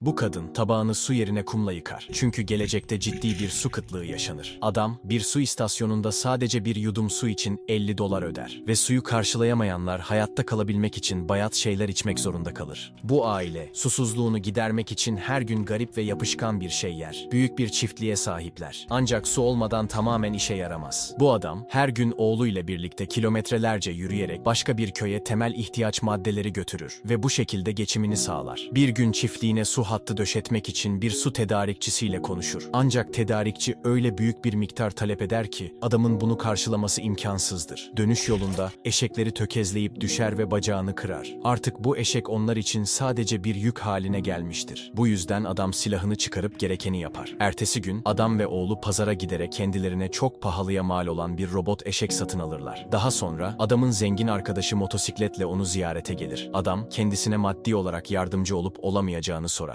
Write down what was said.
Bu kadın tabağını su yerine kumla yıkar. Çünkü gelecekte ciddi bir su kıtlığı yaşanır. Adam bir su istasyonunda sadece bir yudum su için 50 dolar öder. Ve suyu karşılayamayanlar hayatta kalabilmek için bayat şeyler içmek zorunda kalır. Bu aile susuzluğunu gidermek için her gün garip ve yapışkan bir şey yer. Büyük bir çiftliğe sahipler. Ancak su olmadan tamamen işe yaramaz. Bu adam her gün oğluyla birlikte kilometrelerce yürüyerek başka bir köye temel ihtiyaç maddeleri götürür ve bu şekilde geçimini sağlar. Bir gün çiftliğine su hattı döşetmek için bir su tedarikçisiyle konuşur. Ancak tedarikçi öyle büyük bir miktar talep eder ki adamın bunu karşılaması imkansızdır. Dönüş yolunda eşekleri tökezleyip düşer ve bacağını kırar. Artık bu eşek onlar için sadece bir yük haline gelmiştir. Bu yüzden adam silahını çıkarıp gerekeni yapar. Ertesi gün adam ve oğlu pazara giderek kendilerine çok pahalıya mal olan bir robot eşek satın alırlar. Daha sonra adamın zengin arkadaşı motosikletle onu ziyarete gelir. Adam kendisine maddi olarak yardımcı olup olamayacağını sorar.